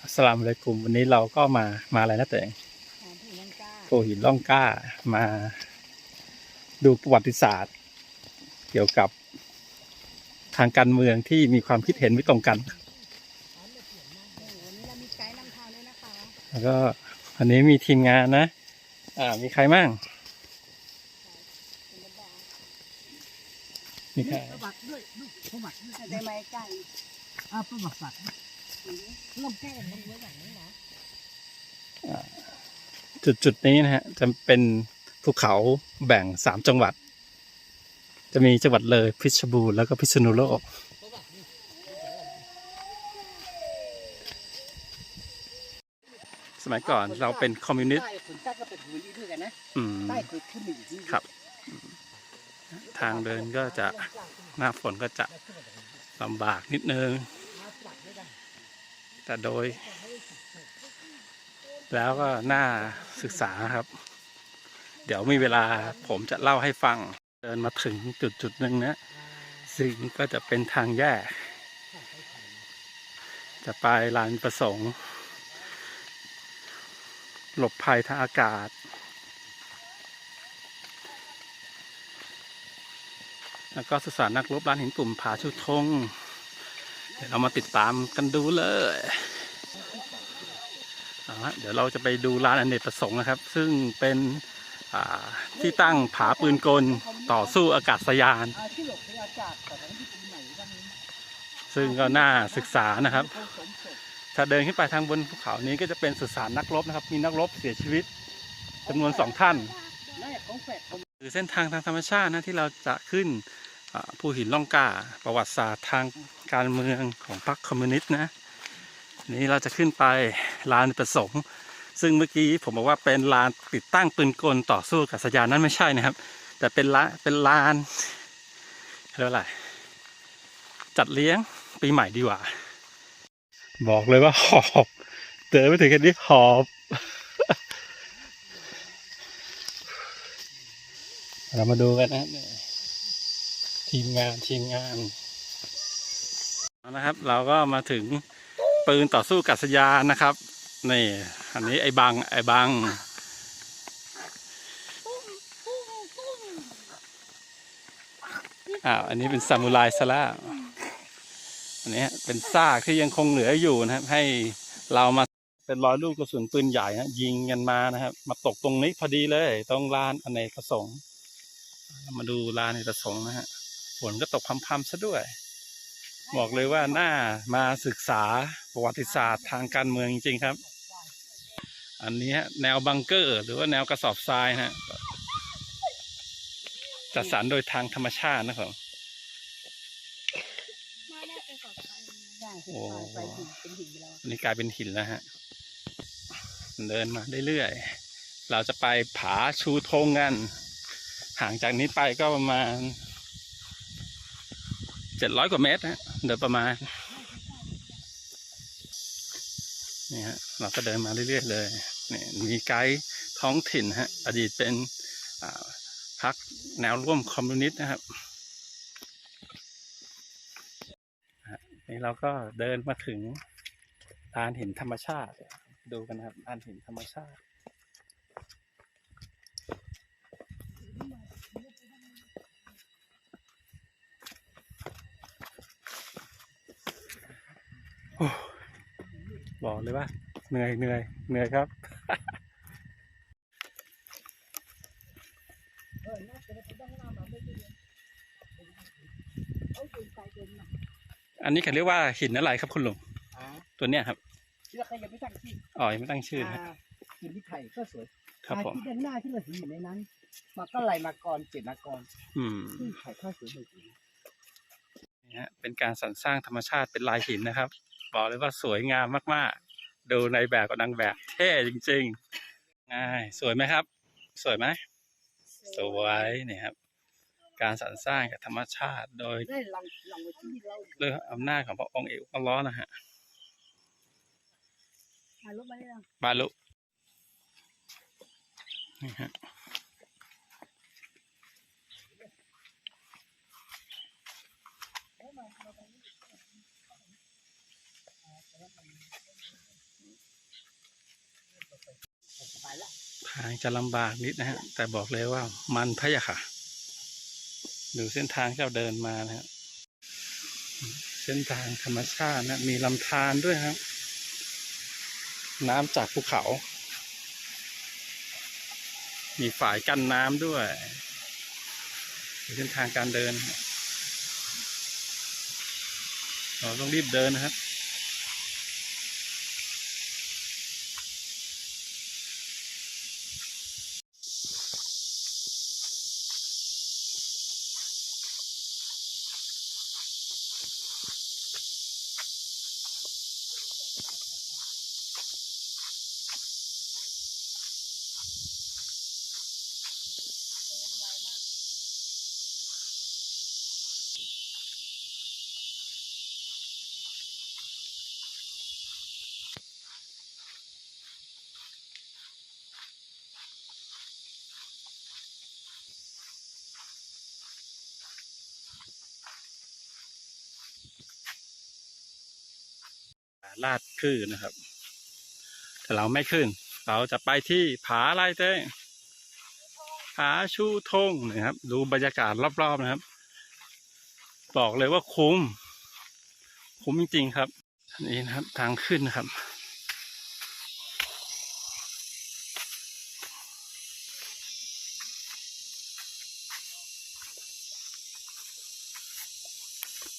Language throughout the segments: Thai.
อัสสลามอะลัยกุมวันนี้เราก็มามาอะไรนะตัวเองหอมผีนังกล้าโพหินล่องกล้ามาดูประวัติศาสตร์ เกี่ยวกับทางการเมืองที่มีความคิดเห็นไม่ตรงกันโอ้โหวันนี้เรามีไกด์นำทางด้วยนะคะแล้วก็อันนี้มีทีมงานนะ อ่า มีใครมั่งคุณจะบอกมีใครประวัติด้วยลูกประวัติด้วยได้ไหมไก่อ่าประวัติศาสตร์ จุดจุดนี้นะฮะ จะเป็นภูเขาแบ่งสามจังหวัด จะมีจังหวัดเลยพิชบูรณ์แล้วก็พิษณุโลกสมัยก่อนเราเป็นคอมมิวนิสต์ใต้คนใต้ก็เป็นคนนี้ด้วยกันนะใต้เคยขึ้นมาอยู่ที่ครับ ทางเดินก็จะหน้าฝนก็จะลำบากนิดนึง แต่โดย แล้วก็น่าศึกษาครับ เดี๋ยวมีเวลาผมจะเล่าให้ฟัง เดินมาถึงจุดจุดหนึ่งนะสิ่งก็จะเป็นทางแยก จะไปลานประสงค์ หลบภัยทางอากาศแล้วก็สุสานนักรบร้านหินกลุ่มผาชุดี๋ยว เรามาติดตามกันดูเลยเอาละเดี๋ยวเราจะไปดูร้านอเนกประสงค์นะครับ ซึ่งเป็นที่ตั้งผาปืนกลต่อสู้อากาศยานอ่าที่หลบในอาหม่บ้างนี้ซึ่งก็น่าศึกษานะครับ ถ้าเดินขึ้นไปทางบนภูเขานี้ก็จะเป็นสุสานนักรบนะครับ มีนักรบเสียชีวิตจำนวนสองท่านหรือเส้นทางทางธรรมชาตินะที่เราจะขึ้นภูหินล่องกาประวัติศาสตร์ทาง การเมืองของพรรคคอมมิวนิสต์นะนี้เราจะขึ้นไปลานประสงค์ซึ่งเมื่อกี้ผมบอกว่าเป็นลานติดตั้งปืนกลต่อสู้กับสยานนั่นไม่ใช่นะครับ แต่เป็นละเป็นลานเรียกว่าอะไรจัดเลี้ยงปีใหม่ดีกว่า บอกเลยว่าหอบเดินไปถึงแค่นี้หอบเรามาดูกันนะทีมงานทีมงาน นะครับ เราก็มาถึงปืนต่อสู้กัษยานนะครับ นี่ อันนี้ไอ้บัง ไอ้บัง อ้าว อันนี้เป็นซามูไรซะแล้วอันนี้เป็นซากที่ยังคงเหลืออยู่นะครับ ให้เรามาเป็นรอยลูกกระสุนปืนใหญ่นะยิงกันมานะครับ มาตกตรงนี้พอดีเลย ตรงลานอเนกประสงค์ มาดูลานอเนกประสงค์นะฮะฝนก็ตกพรำๆซะด้วย บอกเลยว่าน่ามาศึกษาประวัติศาสตร์ทางการเมืองจริงๆครับ อันนี้ฮะแนวบังเกอร์ หรือว่าแนวกระสอบทรายนะฮะจัดสรรโดยทางธรรมชาตินะครับมาได้ไปสอบใครใช่โอ้ใส่หินเป็นหินไปแล้วอันนี้กลายเป็นหินแล้วฮะ เดินมาเรื่อยๆ เราจะไปผาชูธงกัน ห่างจากนี้ไปก็ประมาณเจ็ดร้อยกว่าเมตรนะ เดินประมาณนี่ฮะเราก็เดินมาเรื่อยๆเลยนี่มีไกด์ท้องถิ่นฮะอดีตเป็นพรรคแนวร่วมคอมมิวนิสต์นะครับนี่เราก็เดินมาถึงลานหินธรรมชาติ ดูกันนะครับลานหินธรรมชาติ บอกเลยว่าเหนื่อยเหนื่อยเหนื่อยครับเออน่าจะได้ไปด้านหน้ามาไม่ได้เลยเอาเดินไปเดินมาอันนี้เขาเรียกว่าหินอะไรครับคุณลุงอ่าตัวเนี้ยครับที่เราเคยยังไม่ตั้งชื่ออ๋อยังไม่ตั้งชื่อนะอ่าหินที่ไทยก็สวยครับผมอ่าที่ด้านหน้าที่เราเห็นอยู่ในนั้นมาก็ไหลมากรเจ็ดมากรอืมที่ถ่ายทอดสวยเลยนี่ฮะเป็นการสรรสร้างธรรมชาติเป็นลายหินนะครับ บอกเลยว่าสวยงามมากๆ ดูในแบบกับนางแบบเท่จริงๆง่ายสวยไหมครับ สวยไหมสวยนี่ครับ การสรรสร้างกับธรรมชาติโดยได้ลังลังไว้ที่เราเรื่องอำนาจของพระองค์เอกอัลเลอฮ์นะฮะถ่ายรูปมาได้ยังบาลุนี่ฮะ จะลำบากนิดนะฮะ แต่บอกเลยว่ามันพะยะค่ะ ดูเส้นทางที่เราเดินมานะฮะเส้นทางธรรมชาตินะ มีลำธารด้วยครับ น้ำจากภูเขา มีฝายกั้นน้ำด้วยเส้นทางการเดิน เราต้องรีบเดินนะครับ ลาดคลื่นนะครับ แต่เราไม่ขึ้น เราจะไปที่ผาอะไรเต้ผาชูธงนะครับ ดูบรรยากาศรอบๆนะครับ บอกเลยว่าคุ้ม คุ้มจริงๆครับนนี้นะครับทางขึ้นนะครับ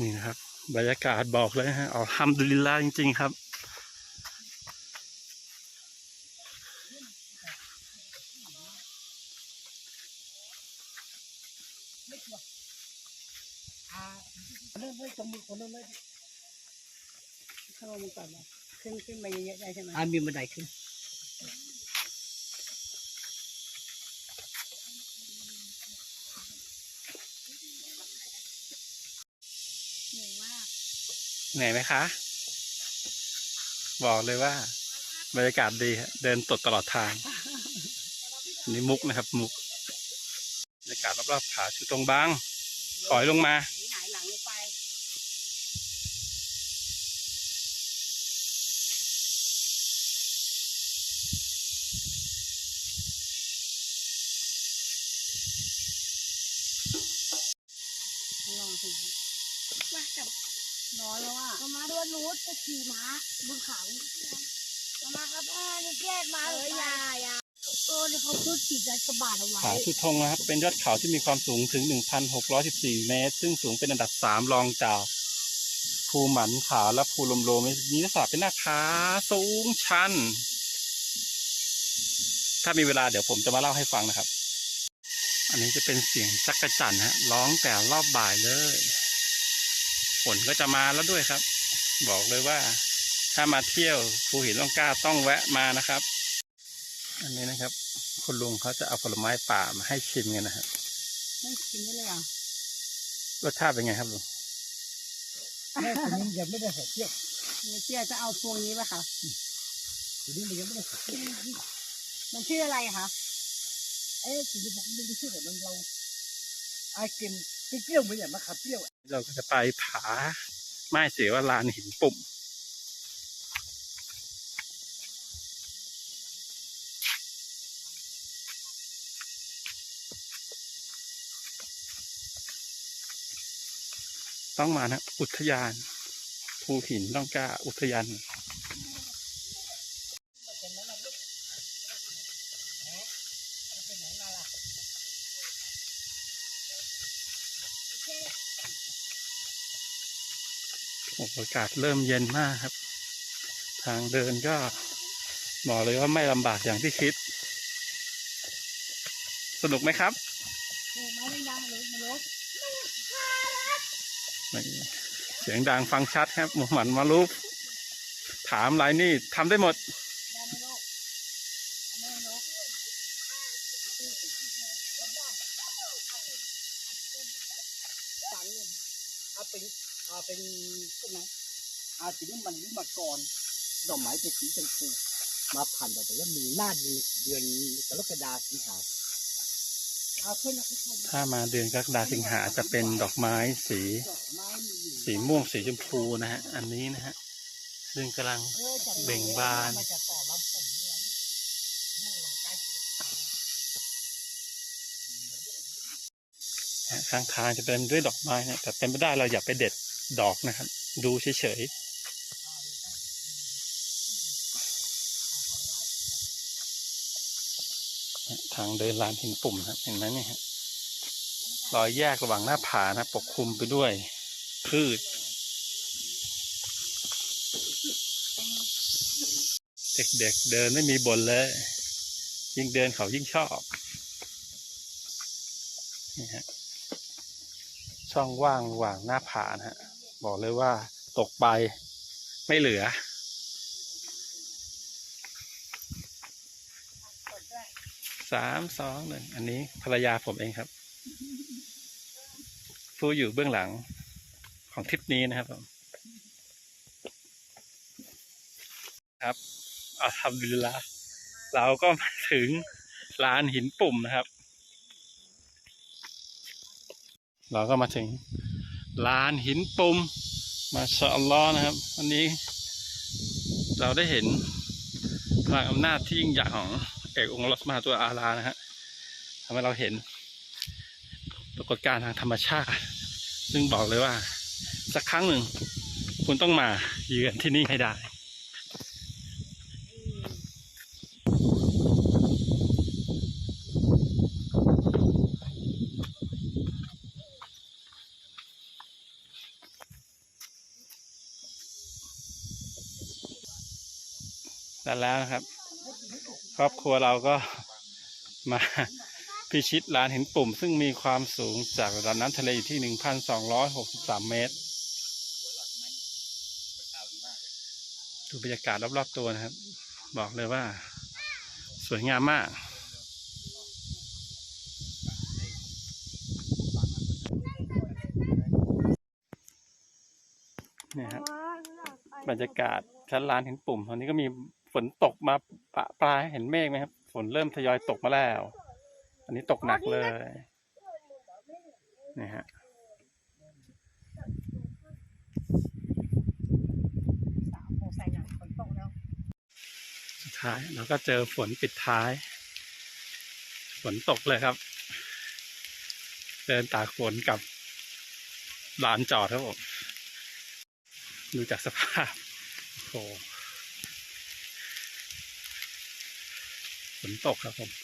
นี่นะครับ บรรยากาศบอกเลยฮะเอาฮัมดุลิลาจริง ๆ ครับ อ่าเริ่มไม่จมูกคนเริ่มไม่เข้ามาก่อนนะขึ้นขึ้นมาเยอะๆได้ใช่ไหมอ่ามีบันไดขึ้นเหนื่อยไหมคะ บอกเลยว่า บรรยากาศดีฮะเดินตดตลอดทางนนี้มุกนะครับ มุก รรยากาศรอบๆผาชูตรงบางถอยลงมาหงายหลังลงไปลองสิว่ากับน้อยแล้วอะมามาด้วยรูทจะขี่ม้าบนเขามามาครับอ่านี่แกล้มาเอเลอยอยาอยา เออนี่เขาพูดขี่จักรบาลเอาไว้ผาชูธงนะครับ เป็นยอดเขาที่มีความสูงถึง 1,614 เมตร ซึ่งสูงเป็นอันดับ 3 รองจากภูหมันขาวและภูลมโลมมีลักษณะเป็นหน้าผาสูงชัน ถ้ามีเวลาเดี๋ยวผมจะมาเล่าให้ฟังนะครับ อันนี้จะเป็นเสียงจักระจันฮะร้องแต่รอบบ่ายเลยฝนก็จะมาแล้วด้วยครับ บอกเลยว่า ถ้ามาเที่ยวภูหินล่องกล้าต้องแวะมานะครับ อันนี้นะครับ คุณลุงเขาจะเอาผลไม้ป่ามาให้ชิมกันนะครับไม่กินได้เลยอะรสชาติเป็นไงครับลุงแม่คนนี้ยังไม่ได้ใส่เที่ยวไม่เชื่อจะเอาพวงนี้ป่ะคะทีนี้มันยังไม่ได้ใส่เที่ยวมันชื่ออะไรอะคะเอ๊ะทีนี้ผมไม่ได้ชื่อแต่มันเราไอ้กินเปรี้ยวเหมือนอย่างมะขามเปรี้ยว เราก็จะไปผาไม้เสียวลานหินปุ่ม ต้องมานะ อุทยาน ภูหินล่องกล้า อุทยานโอ้อากาศเริ่มเย็นมากครับ ทางเดินก็บอกเลยว่าไม่ลำบากอย่างที่คิด สนุกไหมครับ โอ้มาไม่ดังเลยมันรถ นี่ เสียงดังฟังชัดครับหมูหมันมาลุกถามอะไรนี่ทำได้หมดดังไม่รถไม่รถสันเนี่ยอาเป็นอาเป็นต้นไม้อาสีน้ำมันวิมากรดอกไม้เป็นสีชมพูมาผ่านดอกไปแล้วมีหน้าดีเดือนกรกฎาสิงหา ถ้ามาเดือนกรกฎาสิงหาจะเป็นดอกไม้สี สีม่วงสีชมพูนะฮะ อันนี้นะฮะซึ่งกำลังเบ่งบาน ข้างทางจะเต็มด้วยดอกไม้นะแต่เป็นไม่ได้เราอย่าไปเด็ดดอกนะครับ ดูเฉยๆ ทางเดินลานหินปุ่มครับเห็นไหมเนี่ยรอยแยกระหว่างหน้าผานะปกคลุมไปด้วย พืช เด็กๆเดินไม่มีบนเลย ยิ่งเดินเขายิ่งชอบนี่ฮะช่องว่างระหว่างหน้าผานะฮะบอกเลยว่าตกไปไม่เหลือ สามสองหนึ่งอันนี้ภรรยาผมเองครับ ผู้อยู่เบื้องหลังของทริปนี้นะครับผมครับอาทำดีละเราก็มาถึงลานหินปุ่มนะครับ เราก็มาถึงลานหินปุ่มมาชาอัลลอฮ์นะครับวันนี้ เราได้เห็นพลังอำนาจที่ยิ่งใหญ่ของ เอกองค์ลอฮ์มาตัวอาลานะฮะทำให้เราเห็น ปรากฏการณ์ทางธรรมชาติ ซึ่งบอกเลยว่า สักครั้งหนึ่ง คุณต้องมาเยือนที่นี่ให้ได้แล้วนะครับ ครอบครัวเราก็มาพิชิตลานหินปุ่ม ซึ่งมีความสูงจากระดับน้ำทะเลอยู่ที่ 1,263 เมตร ดูบรรยากาศรอบๆตัวนะครับ บอกเลยว่า สวยงามมากเนี่ยครับบรรยากาศชั้นลานหินปุ่ม ตอนนี้ก็มีฝนตกมา ปะปลายเห็นเมฆไหมครับ ฝนเริ่มทยอยตกมาแล้ว อันนี้ตกหนักเลย นี่ฮะสุดท้ายเราก็เจอฝนปิดท้าย ฝนตกเลยครับ เดินตากฝนกับลานจอดครับผมดูจากสภาพโอ้โหฝ นตกครับผม